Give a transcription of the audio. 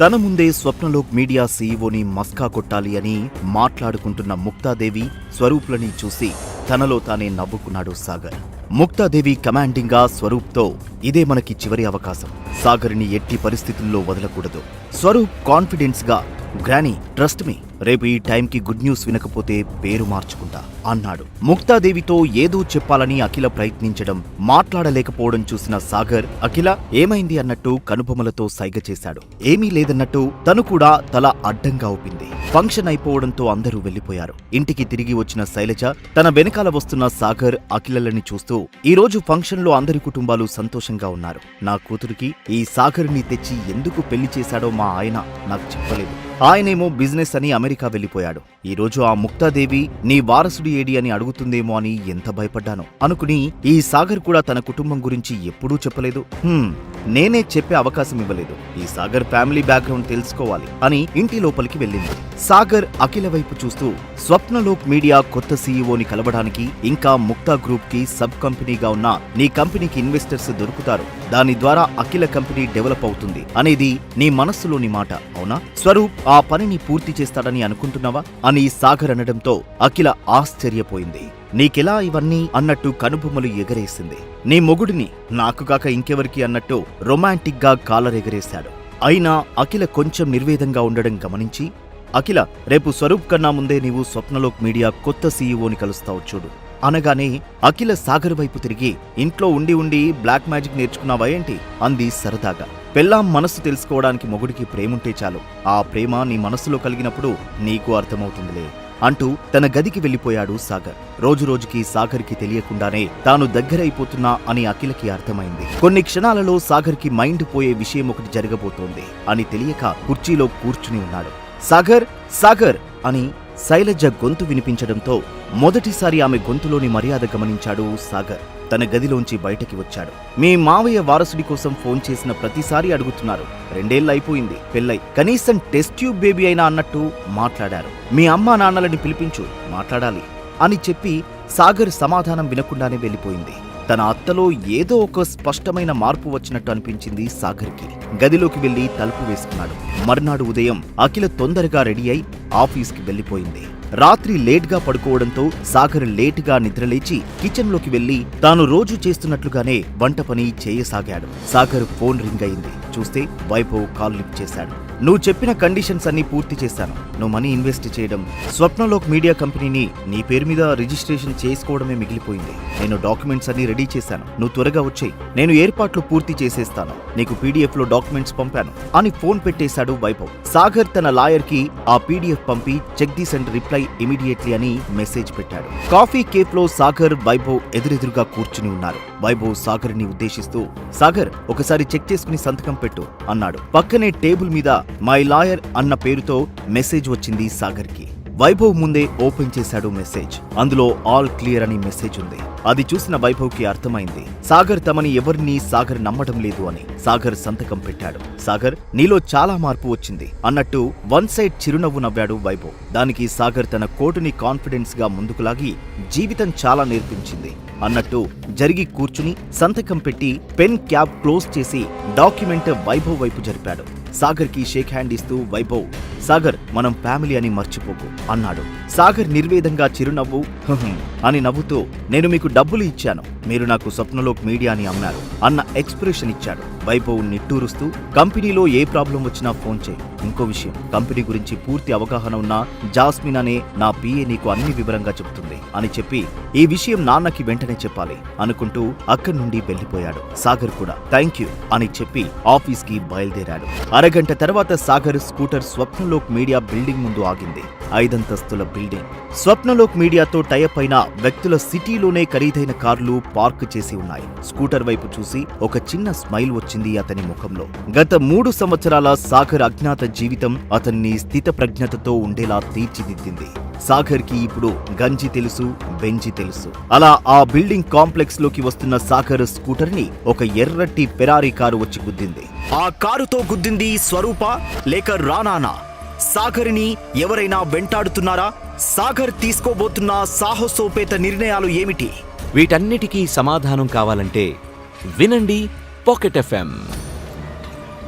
తన ముందే స్వప్నలోక్ మీడియా సీఈఓని మస్కా కొట్టాలి అని మాట్లాడుకుంటున్న ముక్తాదేవి స్వరూప్లని చూసి తనలో తానే నవ్వుకున్నాడు సాగర్. ముక్తాదేవి కమాండింగ్గా స్వరూప్తో ఇదే మనకి చివరి అవకాశం. సాగర్ని ఎట్టి పరిస్థితుల్లో వదలకూడదు. స్వరూప్ కాన్ఫిడెన్స్గా గ్రానీ ట్రస్ట్ మీ. రేపు ఈ టైంకి గుడ్ న్యూస్ వినకపోతే పేరు మార్చుకుంటా అన్నాడు. ముక్తాదేవితో ఏదో చెప్పాలని అఖిల ప్రయత్నించడం మాట్లాడలేకపోవడం చూసిన సాగర్ అఖిల ఏమైంది అన్నట్టు కనుబొమలతో సైగ చేశాడు. ఏమీ లేదన్నట్టు తను కూడా తల అడ్డంగా ఊపింది. ఫంక్షన్ అయిపోవడంతో అందరూ వెళ్ళిపోయారు ఇంటికి తిరిగి వచ్చిన శైలజ తన వెనకాల వస్తున్న సాగర్ అఖిలలని చూస్తూ ఈ రోజు ఫంక్షన్లో అందరి కుటుంబాలు సంతోషంగా ఉన్నారు. నా కూతురికి ఈ సాగర్ని తెచ్చి ఎందుకు పెళ్ళి చేశాడో మా ఆయన నాకు చెప్పలేదు. ఆయనేమో బిజినెస్ అని అమెరికా వెళ్ళిపోయాడు. ఈరోజు ఆ ముక్తాదేవి నీ వారసుడి ఏడి అని అడుగుతుందేమో అని ఎంత భయపడ్డాను అనుకుని ఈ సాగర్ కూడా తన కుటుంబం గురించి ఎప్పుడూ చెప్పలేదు. నేనే చెప్పే అవకాశం ఇవ్వలేదు. ఈ సాగర్ ఫ్యామిలీ బ్యాక్గ్రౌండ్ తెలుసుకోవాలి అని ఇంటి లోపలికి వెళ్ళింది. సాగర్ అఖిల వైపు చూస్తూ స్వప్నలోక్ మీడియా కొత్త సీఈఓని కలవడానికి ఇంకా ముక్తా గ్రూప్కి సబ్ కంపెనీగా ఉన్న నీ కంపెనీకి ఇన్వెస్టర్స్ దొరుకుతారు. దాని ద్వారా అఖిల కంపెనీ డెవలప్ అవుతుంది అనేది నీ మనస్సులోని మాట అవునా? స్వరూప్ ఆ పనిని పూర్తి చేస్తాడని అనుకుంటున్నావా? అని సాగర్ అనడంతో అఖిల ఆశ్చర్యపోయింది. నీకెలా ఇవన్నీ అన్నట్టు కనుబొమ్మలు ఎగరేసింది. నీ మొగుడిని నాకు కాక ఇంకెవరికి అన్నట్టు రొమాంటిక్గా అయినా అఖిల కొంచెం నిర్వేదంగా ఉండడం గమనించి అఖిల రేపు స్వరూప్ కన్నా ముందే నీవు స్వప్నలోక్ మీడియా కొత్త సీఈఓని కలుస్తావు చూడు. అనగానే అఖిల సాగర్ వైపు తిరిగి ఇంట్లో ఉండి ఉండి బ్లాక్ మ్యాజిక్ నేర్చుకున్నావా ఏంటి? అంది సరదాగా. పెళ్ళాం మనస్సు తెలుసుకోవడానికి మొగుడికి ప్రేముంటే చాలు. ఆ ప్రేమ నీ మనస్సులో కలిగినప్పుడు నీకు అర్థమవుతుందిలే అంటూ తన గదికి వెళ్ళిపోయాడు సాగర్. రోజురోజుకి సాగర్కి తెలియకుండానే తాను దగ్గరైపోతున్నా అని అఖిలకి అర్థమైంది. కొన్ని క్షణాలలో సాగర్కి మైండ్ పోయే విషయం ఒకటి జరగబోతోంది అని తెలియక కుర్చీలో కూర్చుని ఉన్నాడు. సాగర్! సాగర్! అని శైలజ గొంతు వినిపించడంతో మొదటిసారి ఆమె గొంతులోని మర్యాద గమనించాడు సాగర్. తన గదిలోంచి బయటకి వచ్చాడు. మీ మావయ్య వారసుడి కోసం ఫోన్ చేసిన ప్రతిసారి అడుగుతున్నారు. రెండేళ్ళు అయిపోయింది పెళ్ళై. కనీసం టెస్ట్ ట్యూబ్ బేబీ అయినా అన్నట్టు మాట్లాడారు. మీ అమ్మా నాన్నలని పిలిపించు మాట్లాడాలి అని చెప్పి సాగర్ సమాధానం వినకుండానే వెళ్ళిపోయింది. తన అత్తలో ఏదో ఒక స్పష్టమైన మార్పు వచ్చినట్టు అనిపించింది సాగర్కి. గదిలోకి వెళ్ళి తలుపు వేసుకున్నాడు. మర్నాడు ఉదయం అఖిల తొందరగా రెడీ అయి ఆఫీస్కి వెళ్ళిపోయింది రాత్రి లేట్గా పడుకోవడంతో సాగర్ లేటుగా నిద్రలేచి కిచెన్లోకి వెళ్ళి తాను రోజు చేస్తున్నట్లుగానే వంట పని చేయసాగాడు. సాగర్ ఫోన్ రింగ్ అయింది. చూస్తే వైభవ్ కాల్ లిఫ్ట్ చేశాడు. నువ్వు చెప్పిన కండిషన్స్ అన్ని పూర్తి చేశాను. నువ్వు మనీ ఇన్వెస్ట్ చేయడం స్వప్నలోక్ మీడియా కంపెనీని నీ పేరు మీద రిజిస్ట్రేషన్ చేసుకోవడమే మిగిలిపోయింది. నేను డాక్యుమెంట్స్ అన్ని రెడీ చేశాను. నువ్వు త్వరగా వచ్చేయి. నేను ఏర్పాట్లు పూర్తి చేసేస్తాను. నీకు పీడిఎఫ్లో డాక్యుమెంట్స్ పంపాను. అని ఫోన్ పెట్టేశాడు వైభవ్. సాగర్ తన లాయర్కి ఆ పీడిఎఫ్ పంపి check this and reply immediately అని మెసేజ్ పెట్టాడు. కాఫీ కేఫ్లో సాగర్ వైభవ్ ఎదురెదురుగా కూర్చుని ఉన్నారు. వైభవ్ సాగర్ని ఉద్దేశిస్తూ సాగర్ ఒకసారి చెక్ చేసుకుని సంతకం పెట్టు అన్నాడు. పక్కనే టేబుల్ మీద మై లాయర్ అన్న పేరుతో మెసేజ్ వచ్చింది సాగర్కి వైభవ్ ముందే ఓపెన్ చేశాడు మెసేజ్. అందులో ఆల్ క్లియర్ అని మెసేజ్ ఉంది. అది చూసిన వైభవ్కి అర్థమైంది. సాగర్ తమని ఎవరిని సాగర్ నమ్మడం లేదు అని. సాగర్ సంతకం పెట్టాడు. సాగర్ నీలో చాలా మార్పు వచ్చింది. అన్నట్టు వన్ సైడ్ చిరునవ్వు నవ్వాడు వైభవ్. దానికి సాగర్ తన కోటుని కాన్ఫిడెన్స్గా ముందుకు లాగి జీవితం చాలా నేర్పించింది. అన్నట్టు జరిగి కూర్చుని సంతకం పెట్టి పెన్ క్యాబ్ క్లోజ్ చేసి డాక్యుమెంట్ వైభవ్ వైపు జరిపాడు. సాగర్కి షేక్ హ్యాండ్ ఇస్తూ వైభవ్ సాగర్ మనం ఫ్యామిలీ అని మర్చిపోకు అన్నాడు. సాగర్ నిర్వేదంగా చిరునవ్వు అని నవ్వుతూ నేను మీకు డబ్బులు ఇచ్చాను మీరు నాకు స్వప్నలోక్ మీడియా అని అన్నారు అన్న ఎక్స్ప్రెషన్ ఇచ్చాడు. వైభవ్ నిట్టూరుస్తూ కంపెనీలో ఏ ప్రాబ్లం వచ్చినా ఫోన్ చేయి. ఇంకో విషయం కంపెనీ గురించి పూర్తి అవగాహన ఉన్న జాస్మిన్ అనే నా పిఏ నీకు అన్ని వివరంగా చెబుతుంది అని చెప్పి ఈ విషయం నాన్నకి వెంటనే చెప్పాలి అనుకుంటూ అక్కడి నుండి వెళ్ళిపోయాడు సాగర్ కూడా థ్యాంక్ యూ అని చెప్పి ఆఫీస్కి బయలుదేరాడు. అరగంట తర్వాత Sagar scooter Swapnalok media building ముందు ఆగింది. ఐదంతస్తుల బిల్డింగ్. స్వప్నలోక్ మీడియాతో టైప్ అయిన వ్యక్తుల సిటీలోనే ఖరీదైన కార్లు పార్క్ చేసి ఉన్నాయి. స్కూటర్ వైపు చూసి ఒక చిన్న స్మైల్ వచ్చింది. అతని ముఖంలో. గత మూడు సంవత్సరాల సాగర్ అజ్ఞాత జీవితం అతన్ని స్థిత ప్రజ్ఞతతో ఉండేలా తీర్చిదిద్దింది. సాగర్కి ఇప్పుడు గంజి తెలుసు బెంజి తెలుసు. అలా ఆ బిల్డింగ్ కాంప్లెక్స్లోకి వస్తున్న సాగర్ స్కూటర్ని ఒక ఎర్రటి పెరారీ కారు వచ్చి గుద్దింది. ఆ కారుతో గుద్దింది స్వరూప లేక రానానా సాగర్ని ఎవరైనా వెంటాడుతున్నారా? సాగర్ తీసుకోబోతున్న సాహసోపేత నిర్ణయాలు ఏమిటి? వీటన్నిటికీ సమాధానం కావాలంటే వినండి Pocket FM.